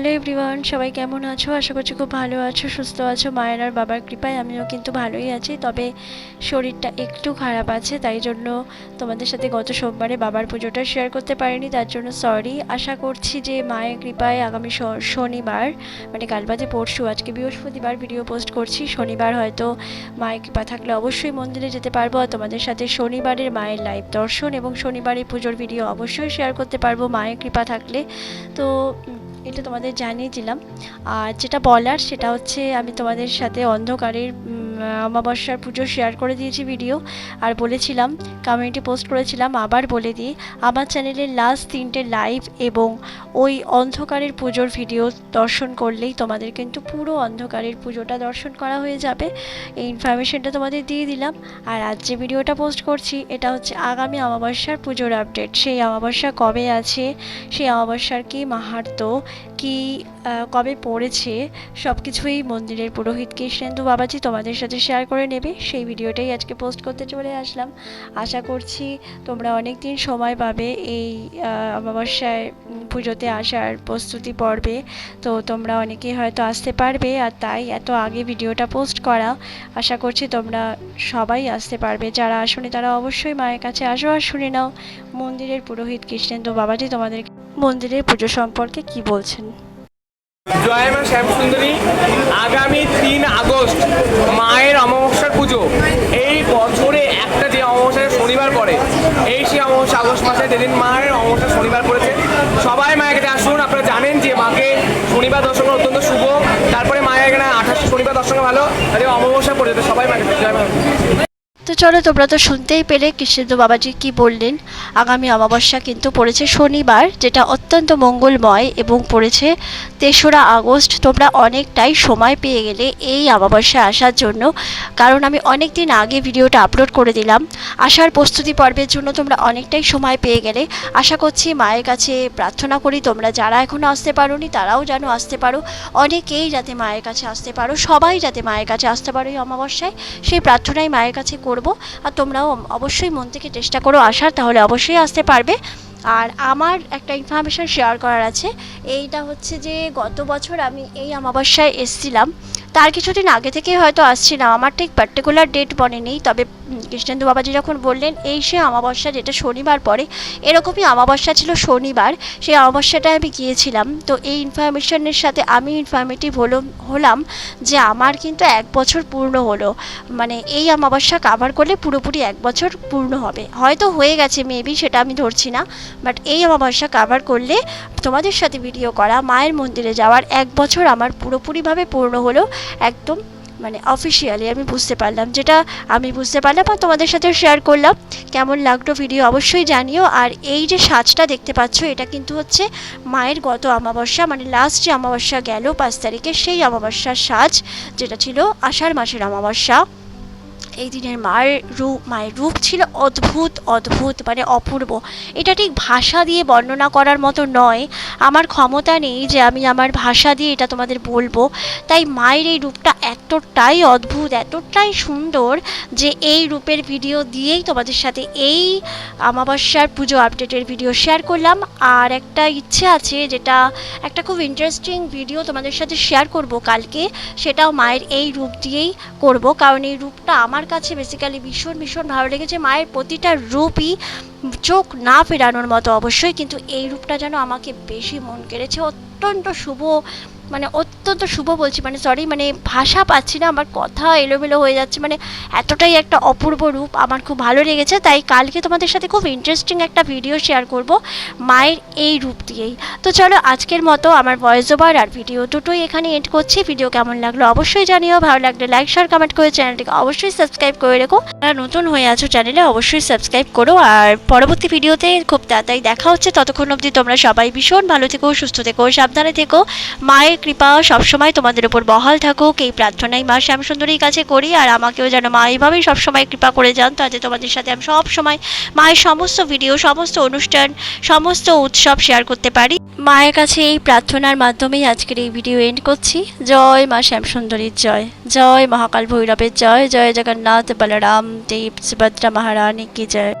Hello everyone, সবাই কেমন আছো? আশা করছি খুব ভালো আছো, সুস্থ আছো। মায়ের আর বাবার কৃপায় আমিও কিন্তু ভালোই আছি। তবে শরীরটা একটু খারাপ আছে, তাই জন্য তোমাদের সাথে গত সোমবারে বাবার পুজোটা শেয়ার করতে পারিনি, তার জন্য সরি আশা করছি যে মায়ের কৃপায় আগামী শনিবার মানে কাল বাদে পরশু, আজকে বৃহস্পতিবার ভিডিও পোস্ট করছি। শনিবার হয়তো মায়ের কৃপা থাকলে অবশ্যই মন্দিরে যেতে পারব আর তোমাদের সাথে শনিবারের মায়ের লাইভ দর্শন এবং শনিবারের পুজোর ভিডিও অবশ্যই শেয়ার করতে পারব, মায়ের কৃপা থাকলে। তো এটা তোমাদের জানিয়েছিলাম আর যেটা বলার সেটা হচ্ছে আমি তোমাদের সাথে অন্ধকারের অমাবস্যার পুজো শেয়ার করে দিয়েছি ভিডিও আর বলেছিলাম কমিউনিটি পোস্ট করেছিলাম, আবার বলে দিই, আমার চ্যানেলের লাস্ট তিনটে লাইভ এবং ওই অন্ধকারের পুজোর ভিডিও দর্শন করলেই তোমাদের কিন্তু পুরো অন্ধকারের পুজোটা দর্শন করা হয়ে যাবে। এই ইনফরমেশনটা তোমাদের দিয়ে দিলাম, আর আজ যে ভিডিওটা পোস্ট করছি, এটা হচ্ছে আগামী অমাবস্যার পুজোর আপডেট সেই অমাবস্যা কবে আছে? সেই অমাবস্যার কী মাহাত্ম্য? কি কবে পড়েছে সব কিছুই মন্দিরের পুরোহিত কৃষ্ণেন্দু বাবাজি তোমাদের সাথে শেয়ার করে নেবে। সেই ভিডিওটাই আজকে পোস্ট করতে চলে আসলাম। আশা করছি তোমরা অনেক দিন সময় পাবে এই অমাবস্যায় পুজোতে আসার প্রস্তুতি পর্বে। তো তোমরা অনেকেই হয়তো আসতে পারবে আর তাই এত আগে ভিডিওটা পোস্ট করা। আশা করছি তোমরা সবাই আসতে পারবে। যারা আসনি তারা অবশ্যই মায়ের কাছে আসো আর শুনে নাও মন্দিরের পুরোহিত কৃষ্ণেন্দু বাবাজি তোমাদের মন্দিরের পুজো সম্পর্কে কি বলছেন। জয় শ্যাম শ্যামসুন্দরী। আগামী তিন আগস্ট মায়ের অমাবস্যার পুজো। এই বছরে একটা যে অমাবস্যা শনিবার পড়ে, এই সেই অমাবস্যা আগস্ট মাসে যেদিন মায়ের অমাবস্যা শনিবার পড়েছে, সবাই মায়ের কাছে আসুন আপনারা জানেন যে মাকে শনিবার দর্শন করা অত্যন্ত শুভ তারপরে মায়ের এখানে আঠাশ শনিবার দর্শন করা ভালো আজকে অমাবস্যা পড়েছে তো সবাই মাকে জয় মা তো চলো, তোমরা তো শুনতেই পেলে কৃষ্ণেন্দু বাবাজি কি বললেন। আগামী অমাবস্যা কিন্তু পড়েছে শনিবার, যেটা অত্যন্ত মঙ্গলময় এবং পড়েছে তেসরা আগস্ট। তোমরা অনেকটাই সময় পেয়ে গেলে এই অমাবস্যা আসার জন্য। কারণ আমি অনেক দিন আগে ভিডিওটা আপলোড করে দিলাম। আসার প্রস্তুতি পর্বের জন্য তোমরা অনেকটাই সময় পেয়ে গেলে। আশা করছি মায়ের কাছে প্রার্থনা করি, তোমরা যারা এখনও আসতে পারোনি তারাও যেন আসতে পারো। অনেকেই যাতে মায়ের কাছে আসতে পারো, সবাই যাতে মায়ের কাছে আসতে পারো এই অমাবস্যায়। সেই প্রার্থনাই মায়ের কাছে করব। আর তোমরাও অবশ্যই মন থেকে চেষ্টা করো আসার, তাহলে অবশ্যই আসতে পারবে। আর আমার একটা ইনফরমেশান শেয়ার করার আছে। এইটা হচ্ছে যে, গত বছর আমি এই অমাবস্যায় এসেছিলাম। তার কিছুদিন আগে থেকেই হয়তো আসছিলাম আমার ঠিক পার্টিকুলার ডেট মনে নেই, তবে কৃষ্ণেন্দু বাবাজি যখন বললেন, এই সে অমাবস্যা যেটা শনিবার পরে এরকমই অমাবস্যা ছিল শনিবার, সেই অমাবস্যাটায় আমি গিয়েছিলাম। তো এই ইনফরমেশনের সাথে আমি ইনফরমেটিভ হলো, হলাম যে আমার কিন্তু এক বছর পূর্ণ হলো। মানে এই অমাবস্যা কাভার করলে পুরোপুরি এক বছর পূর্ণ হবে। হয়তো হয়ে গেছে মেবি সেটা আমি ধরছি না বাট এই অমাবস্যা কাভার করলে তোমাদের সাথে ভিডিও করা, মায়ের মন্দিরে যাওয়ার এক বছর আমার পুরোপুরিভাবে পূর্ণ হলো, একদম মানে অফিসিয়ালি আমি বুঝতে পারলাম, যেটা আমি বুঝতে পারলাম আর তোমাদের সাথে শেয়ার করলাম। কেমন লাগল ভিডিও অবশ্যই জানিও। আর এই যে সাজটা দেখতে পাচ্ছ, এটা কিন্তু হচ্ছে মায়ের গত অমাবস্যা মানে লাস্ট যে অমাবস্যা গেল পাঁচ তারিখে, সেই অমাবস্যার সাজ, যেটা ছিল আষাঢ় মাসের অমাবস্যা। এই দিনের মায়ের রূপ মায়ের রূপ ছিল অদ্ভুত অদ্ভুত মানে অপূর্ব। এটা ঠিক ভাষা দিয়ে বর্ণনা করার মতো নয়। আমার ক্ষমতা নেই যে আমি আমার ভাষা দিয়ে এটা তোমাদের বলব। তাই মায়ের এই রূপটা এতটাই অদ্ভুত, এতটাই সুন্দর যে এই রূপের ভিডিও দিয়েই তোমাদের সাথে এই অমাবস্যার পুজো আপডেটের ভিডিও শেয়ার করলাম। আর একটা ইচ্ছে আছে যেটা একটা খুব ইন্টারেস্টিং ভিডিও তোমাদের সাথে শেয়ার করব কালকে। সেটাও মায়ের এই রূপ দিয়েই করব। কারণ এই রূপটা আমার কাছে বেসিক্যালি ভীষণ ভীষণ ভালো লেগেছে। মায়ের প্রতিটা রূপই চোখ না ফেরানোর মতো অবশ্যই, কিন্তু এই রূপটা যেন আমাকে বেশি মন কেড়েছে। অত্যন্ত শুভ মানে অত্যন্ত শুভ বলছি মানে সরি মানে ভাষা পাচ্ছি না, আমার কথা এলোমেলো হয়ে যাচ্ছে মানে এতটাই একটা অপূর্ব রূপ, আমার খুব ভালো লেগেছে, তাই কালকে তোমাদের সাথে খুব ইন্টারেস্টিং একটা ভিডিও শেয়ার করব মায়ের এই রূপ দিয়েই। তো চলো আজকের মতো আমার ভয়েস ওভার আর ভিডিও দুটোই এখানে এন্ড করছি ভিডিও কেমন লাগল অবশ্যই জানিও, ভালো লাগলে লাইক শেয়ার কমেন্ট করে চ্যানেলটিকে অবশ্যই সাবস্ক্রাইব করে রেখো। যারা নতুন হয়ে আছো চ্যানেলে অবশ্যই সাবস্ক্রাইব করো, আর পরবর্তী ভিডিওতে খুব তাড়াতাড়ি দেখা হচ্ছে, ততক্ষণ অবধি তোমরা সবাই ভীষণ ভালো থেকো, সুস্থ থেকো, সাবধানে থেকো। মায়ের কৃপা, সবসময় তোমাদের উপর বহাল থাকুক। এই প্রার্থনাই মা শ্যামসুন্দরীর কাছে করি, আর আমাকেও যেন মা এইভাবেই সবসময় কৃপা করে যান, তাতে তোমাদের সাথে আমি সব সময় মায়ের সমস্ত ভিডিও সমস্ত অনুষ্ঠান, সমস্ত উৎসব শেয়ার করতে পারি। মায়ের কাছে এই প্রার্থনার মাধ্যমেই আজকের এই ভিডিও এন্ড করছি। জয় মা শ্যামসুন্দরীর জয়। জয় মহাকাল ভৈরবের জয়। জয় জগন্নাথ বলরাম, দেব সুভদ্রা মহারানী, কি জয়।